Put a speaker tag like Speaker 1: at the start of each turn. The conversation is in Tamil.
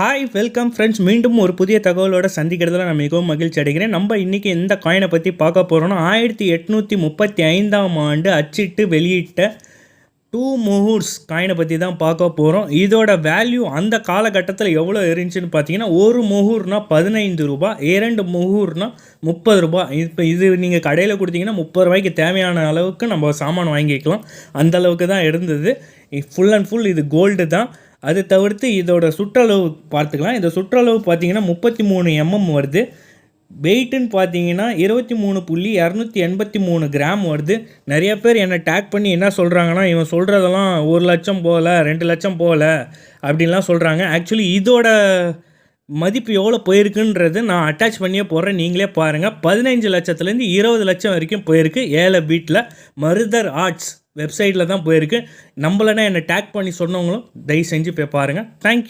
Speaker 1: ஹாய் வெல்கம் ஃப்ரெண்ட்ஸ் மீண்டும் ஒரு புதிய தகவலோட சந்திக்கிறதுல நான் மிகவும் மகிழ்ச்சி அடைகிறேன். நம்ம இன்றைக்கி எந்த காயினை பற்றி பார்க்க போகிறோன்னா ஆயிரத்தி எட்நூற்றி முப்பத்தி ஐந்தாம் ஆண்டு அச்சிட்டு வெளியிட்ட டூ முகூர்ஸ் காயினை பற்றி தான் பார்க்க போகிறோம் இதோட வேல்யூ அந்த காலகட்டத்தில் எவ்வளோ இருந்துச்சுன்னு பார்த்தீங்கன்னா ஒரு முகூர்னா பதினைந்து ரூபாய் இரண்டு முகூர்னா முப்பது ரூபாய். இப்போ இது நீங்கள் கடையில் கொடுத்தீங்கன்னா முப்பது ரூபாய்க்கு தேவையான அளவுக்கு நம்ம சாமான் வாங்கிக்கலாம். அந்த அளவுக்கு தான் இருந்தது. ஃபுல் அண்ட் ஃபுல் இது கோல்டு தான். அது தவிர்த்து இதோட சுற்றளவு பார்த்துக்கலாம். இந்த சுற்றளவு பார்த்தீங்கன்னா முப்பத்தி மூணு எம்எம் வருது. வெயிட்டுன்னு பார்த்தீங்கன்னா இருபத்தி மூணு புள்ளி இரநூத்தி எண்பத்தி மூணு கிராம் வருது. நிறைய பேர் என்னை டேக் பண்ணி என்ன சொல்கிறாங்கன்னா இவன் சொல்கிறதெல்லாம் ஒரு லட்சம் போகல ரெண்டு லட்சம் போகல அப்படின்லாம் சொல்கிறாங்க ஆக்சுவலி இதோட மதிப்பு எவ்வளோ போயிருக்குன்றது நான் அட்டாச் பண்ணியே போடுறேன். நீங்களே பாருங்கள் பதினஞ்சு லட்சத்துலேருந்து இருபது லட்சம் வரைக்கும் போயிருக்கு. ஏழை பீட்டில் மருதர் ஆர்ட்ஸ் வெப்சைட்டில் தான் போயிருக்கு. நம்மளனா என்னை டேக் பண்ணி சொன்னவங்களும் தயவு செஞ்சு போய் பாருங்கள் தேங்க்யூ